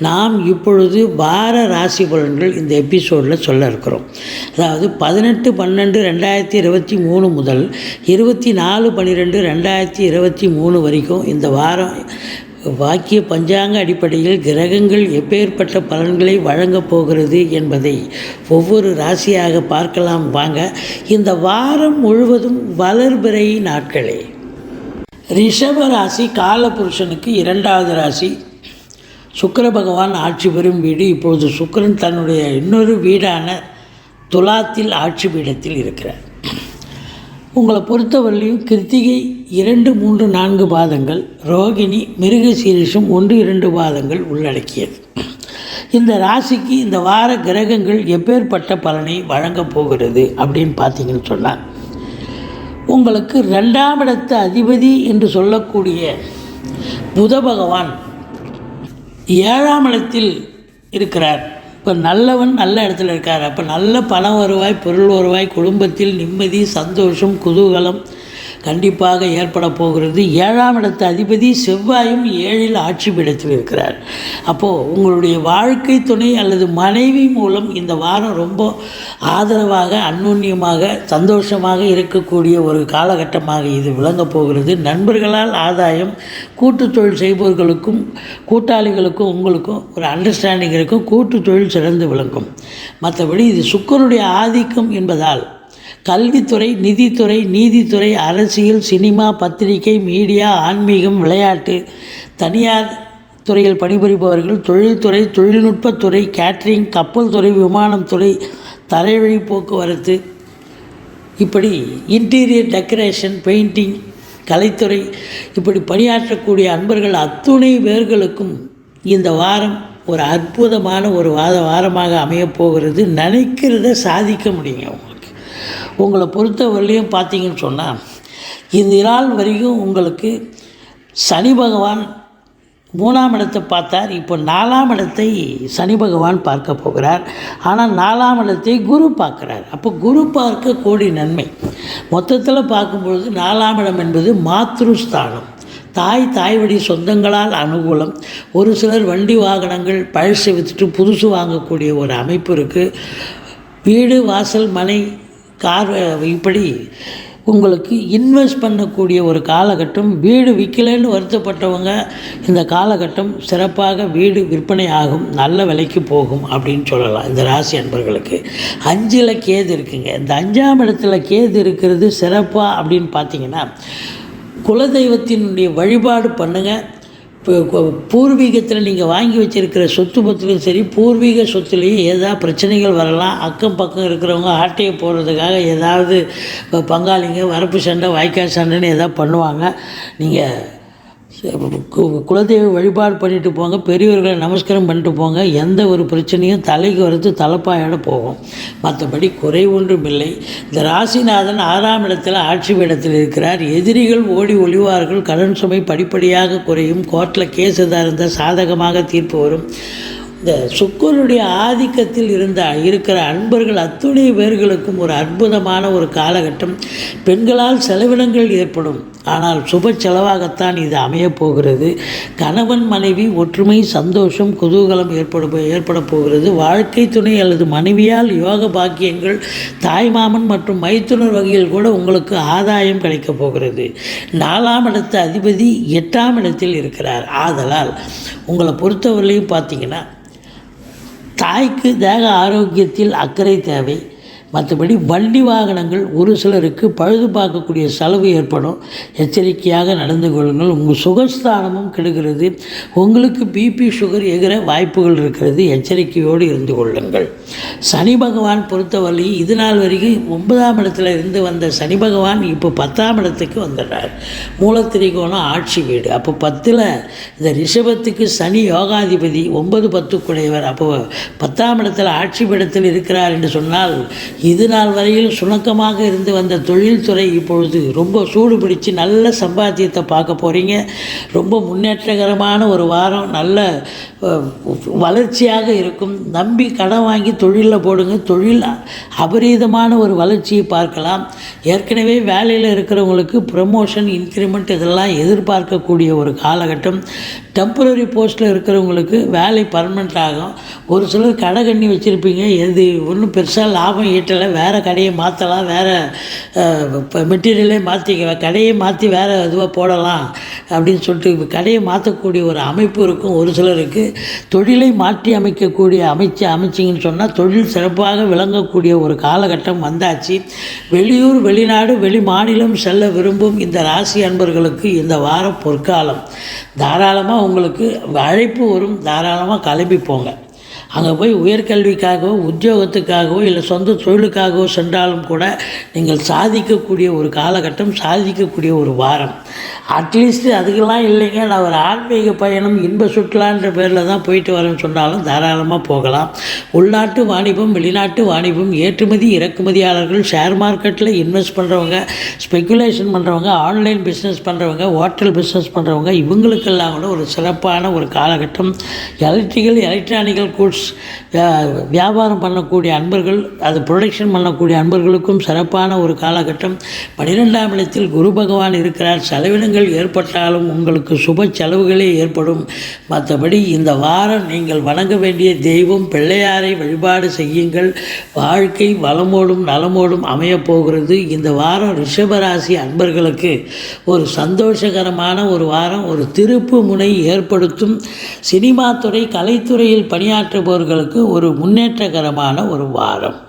நாம் இப்பொழுது வார ராசி பலன்கள் இந்த எபிசோடில் சொல்ல இருக்கிறோம். அதாவது பதினெட்டு பன்னெண்டு ரெண்டாயிரத்தி இருபத்தி மூணு முதல் இருபத்தி நாலு பன்னிரெண்டு ரெண்டாயிரத்தி இருபத்தி மூணு வரைக்கும் இந்த வாரம் வாக்கிய பஞ்சாங்க அடிப்படையில் கிரகங்கள் எப்பேற்பட்ட பலன்களை வழங்கப் போகிறது என்பதை ஒவ்வொரு ராசியாக பார்க்கலாம். வாங்க இந்த வாரம் முழுவதும் வளர்பிறை நாட்களே. ரிஷப ராசி காலபுருஷனுக்கு இரண்டாவது ராசி சுக்கிர பகவான் ஆட்சி பெறும் வீடு இப்பொழுது சுக்கரன் தன்னுடைய இன்னொரு வீடான துலாத்தில் ஆட்சி பீடத்தில் இருக்கிறார். உங்களை பொறுத்தவரையிலையும் கிருத்திகை இரண்டு மூன்று நான்கு பாதங்கள் ரோகிணி மிருக சீரிஷம் ஒன்று இரண்டு பாதங்கள் உள்ளடக்கியது. இந்த ராசிக்கு இந்த வார கிரகங்கள் எப்பேற்பட்ட பலனை வழங்கப் போகிறது அப்படின்னு பார்த்தீங்கன்னு சொன்னால் உங்களுக்கு ரெண்டாம் இடத்து அதிபதி என்று சொல்லக்கூடிய புத பகவான் ஏழாம் இடத்தில் இருக்கிறார். இப்போ நல்லவன் நல்ல இடத்துல இருக்கார். அப்போ நல்ல பணம் வருவாய் பொருள் வருவாய் குடும்பத்தில் நிம்மதி சந்தோஷம் குதூகலம் கண்டிப்பாக ஏற்பட போகிறது. ஏழாம் இடத்து அதிபதி செவ்வாயும் ஏழில் ஆட்சி பீடத்தில் இருக்கிறார் அப்போது உங்களுடைய வாழ்க்கை துணை அல்லது மனைவி மூலம் இந்த வாரம் ரொம்ப ஆதரவாக அந்நுண்ணியமாக சந்தோஷமாக இருக்கக்கூடிய ஒரு காலகட்டமாக இது விளங்கப் போகிறது. நண்பர்களால் ஆதாயம் கூட்டு தொழில் செய்பவர்களுக்கும் கூட்டாளிகளுக்கும் உங்களுக்கும் ஒரு அண்டர்ஸ்டாண்டிங் இருக்கும். கூட்டு தொழில் சிறந்து விளங்கும். மற்றபடி இது சுக்கருடைய ஆதிக்கம் என்பதால் கல்வித்துறை நிதித்துறை நீதித்துறை அரசியல் சினிமா பத்திரிகை மீடியா ஆன்மீகம் விளையாட்டு. தனியார் துறையில் பணிபுரிபவர்கள் தொழில்துறை தொழில்நுட்பத்துறை கேட்ரிங் கப்பல் துறை விமானம் துறை தலைவழி போக்குவரத்து. இப்படி இன்டீரியர் டெக்கரேஷன் பெயிண்டிங் கலைத்துறை இப்படி பணியாற்றக்கூடிய அன்பர்கள் அத்துணை பேர்களுக்கும் இந்த வாரம் ஒரு அற்புதமான ஒரு வாத வாரமாக அமையப் போகிறது. நினைக்கிறத சாதிக்க முடியும். உங்களை பொறுத்தவரையிலையும் பார்த்தீங்கன்னு சொன்னால் இந்த நாள் வரைக்கும் உங்களுக்கு சனி பகவான் மூணாம் இடத்தை பார்த்தார். இப்போ நாலாம் இடத்தை சனி பகவான் பார்க்க போகிறார். ஆனால் நாலாம் இடத்தை குரு பார்க்குறார். அப்போ குரு பார்க்க கோடி நன்மை. மொத்தத்தில் பார்க்கும்பொழுது நாலாம் இடம் என்பது மாத்ருஸ்தானம். தாய் தாய் வழி சொந்தங்களால் அனுகூலம். ஒரு சிலர் வண்டி வாகனங்கள் பழசு விற்றுட்டு புதுசு வாங்கக்கூடிய ஒரு அமைப்பு இருக்குது வீடு வாசல் மனை கார் இப்படி உங்களுக்கு இன்வெஸ்ட் பண்ணக்கூடிய ஒரு காலகட்டம் வீடு விற்கலைன்னு வருத்தப்பட்டவங்க இந்த காலகட்டம் சிறப்பாக வீடு விற்பனை ஆகும் நல்ல விலைக்கு போகும் அப்படின்னு சொல்லலாம் இந்த ராசி அன்பர்களுக்கு. அஞ்சில் கேது இருக்குங்க. இந்த அஞ்சாம் இடத்துல கேது இருக்கிறது சிறப்பாக அப்படின்னு பார்த்தீங்கன்னா குலதெய்வத்தினுடைய வழிபாடு பண்ணுங்கள் பூர்வீகத்தில் நீங்கள் வாங்கி வச்சுருக்கிற சொத்து பத்துலையும் சரி பூர்வீக சொத்துலேயும் ஏதாவது பிரச்சனைகள் வரலாம் அக்கம் பக்கம் இருக்கிறவங்க ஆட்டையை போடுறதுக்காக ஏதாவது இப்போ பங்காளிங்க வரப்பு சண்டை வாய்க்கால் சண்டைன்னு ஏதாவது பண்ணுவாங்க. நீங்கள் குலதெய்வ வழிபாடு பண்ணிட்டு போங்க பெரியவர்களை நமஸ்காரம் பண்ணிட்டு போங்க எந்த ஒரு பிரச்சனையும் தலைக்கு வரது தலைப்பாயோட போகும். மற்றபடி குறை ஒன்றும் இல்லை. இந்த ராசிநாதன் ஆறாம் இடத்தில் ஆட்சி இடத்தில் இருக்கிறார். எதிரிகள் ஓடி ஒளிவார்கள். கடன் சுமை படிப்படியாக குறையும். கோர்ட்டில் கேஸ் எதாக இருந்தால் சாதகமாக தீர்ப்பு வரும். இந்த சுக்கரனுடைய ஆதிக்கத்தில் இருந்த இருக்கிற அன்பர்கள் அத்துணை பேர்களுக்கும் ஒரு அற்புதமான ஒரு காலகட்டம். பெண்களால் செலவினங்கள் ஏற்படும். ஆனால் சுப செலவாகத்தான் இது அமையப் போகிறது. கணவன் மனைவி ஒற்றுமை சந்தோஷம் குதூகலம் ஏற்பட ஏற்பட போகிறது. வாழ்க்கை துணை அல்லது மனைவியால் யோக பாக்கியங்கள் தாய்மாமன் மற்றும் மைத்துனர் வகையில் கூட உங்களுக்கு ஆதாயம் கிடைக்கப் போகிறது. நாலாம் இடத்து அதிபதி எட்டாம் இடத்தில் இருக்கிறார். ஆதலால் உங்களை பொறுத்தவரையிலையும் பார்த்தீங்கன்னா தாய்க்கு தேக ஆரோக்கியத்தில் அக்கறை தேவை. மற்றபடி வண்டி வாகனங்கள் ஒரு சிலருக்கு பழுது பார்க்கக்கூடிய செலவு ஏற்படும். எச்சரிக்கையாக நடந்து கொள்ளுங்கள். உங்கள் சுகஸ்தானமும் கெடுகிறது. உங்களுக்கு பிபி சுகர் எகிற வாய்ப்புகள் இருக்கிறது. எச்சரிக்கையோடு இருந்து கொள்ளுங்கள். சனி பகவான் பொறுத்தவரை இது நாள் வரைக்கும் ஒன்பதாம் இடத்துல இருந்து வந்த சனி பகவான் இப்போ பத்தாம் இடத்துக்கு வந்துடுறார். மூலத்திரிகோணம் ஆட்சி வீடு. அப்போ பத்தில் இந்த ரிஷபத்துக்கு சனி யோகாதிபதி ஒன்பது பத்துக்குடையவர். அப்போ பத்தாம் இடத்துல ஆட்சி பீடத்தில் இருக்கிறார் என்று சொன்னால் இது நாள் வரையில் சுணக்கமாக இருந்து வந்த தொழில்துறை இப்பொழுது ரொம்ப சூடு பிடிச்சி நல்ல சம்பாத்தியத்தை பார்க்க போகிறீங்க ரொம்ப முன்னேற்றகரமான ஒரு வாரம் நல்ல வளர்ச்சியாக இருக்கும். நம்பி கடன் வாங்கி தொழிலில் போடுங்க. தொழில் அபரீதமான ஒரு வளர்ச்சியை பார்க்கலாம். ஏற்கனவே வேலையில் இருக்கிறவங்களுக்கு ப்ரமோஷன் இன்க்ரிமெண்ட் இதெல்லாம் எதிர்பார்க்கக்கூடிய ஒரு காலகட்டம். டெம்பரரி போஸ்ட்டில் இருக்கிறவங்களுக்கு வேலை பர்மனெண்ட் ஆகும். ஒரு சிலர் கடை கண்ணி வச்சுருப்பீங்க. எது ஒன்றும் பெருசாக லாபம் ஈட்டலை வேறு கடையை மாற்றலாம் வேறு இப்போ மெட்டீரியலே மாற்றிக்க கடையை மாற்றி வேறு இதுவாக போடலாம் அப்படின்னு சொல்லிட்டு கடையை மாற்றக்கூடிய ஒரு அமைப்பு இருக்கும் ஒரு சிலருக்கு. தொழிலை மாற்றி அமைக்கக்கூடிய அமைச்சு அமைச்சிங்கன்னு சொன்னால் தொழில் சிறப்பாக விளங்கக்கூடிய ஒரு காலகட்டம் வந்தாச்சு. வெளியூர் வெளிநாடு வெளி மாநிலம் செல்ல விரும்பும் இந்த ராசி அன்பர்களுக்கு இந்த வாரம் பொற்காலம். தாராளமாக உங்களுக்கு அழைப்பு வரும் தாராளமாக கிளம்பி போங்க. அங்கே போய் உயர்கல்விக்காகவோ உத்தியோகத்துக்காகவோ இல்லை சொந்த தொழிலுக்காகவோ சென்றாலும் கூட நீங்கள் சாதிக்கக்கூடிய ஒரு காலகட்டம் சாதிக்கக்கூடிய ஒரு வாரம். அட்லீஸ்ட் அதுக்கெல்லாம் இல்லைங்க. நான் ஒரு ஆன்மீக பயணம் இன்ப சுற்றுலான்ற பேரில் தான் போயிட்டு வரேன்னு சொன்னாலும் தாராளமாக போகலாம். உள்நாட்டு வாணிபம் வெளிநாட்டு வாணிபம் ஏற்றுமதி இறக்குமதியாளர்கள் ஷேர் மார்க்கெட்டில் இன்வெஸ்ட் பண்ணுறவங்க ஸ்பெக்குலேஷன் பண்ணுறவங்க ஆன்லைன் பிஸ்னஸ் பண்ணுறவங்க ஹோட்டல் பிஸ்னஸ் பண்ணுறவங்க இவங்களுக்கெல்லாம் கூட ஒரு சிறப்பான ஒரு காலகட்டம். எலக்ட்ரிக்கல் எலக்ட்ரானிக்கல் கூட்ஸ் வியாபாரம் பண்ணக்கூடிய அன்பர்கள் அது ப்ரொடக்ஷன் பண்ணக்கூடிய அன்பர்களுக்கும் சிறப்பான ஒரு காலகட்டம். பன்னிரெண்டாம் இடத்தில் குரு பகவான் இருக்கிறார். செலவினங்கள் ஏற்பட்டாலும் உங்களுக்கு சுப செலவுகளே ஏற்படும். மற்றபடி இந்த வாரம் நீங்கள் வணங்க வேண்டிய தெய்வம் பிள்ளையாரை வழிபாடு செய்யுங்கள். வாழ்க்கை வளமோடும் நலமோடும் அமையப்போகிறது இந்த வாரம் ரிஷபராசி அன்பர்களுக்கு ஒரு சந்தோஷகரமான ஒரு வாரம் ஒரு திருப்பு முனை ஏற்படுத்தும். சினிமா துறை கலைத்துறையில் பணியாற்றுபவர்களுக்கு ஒரு முன்னேற்றகரமான ஒரு வாரம்.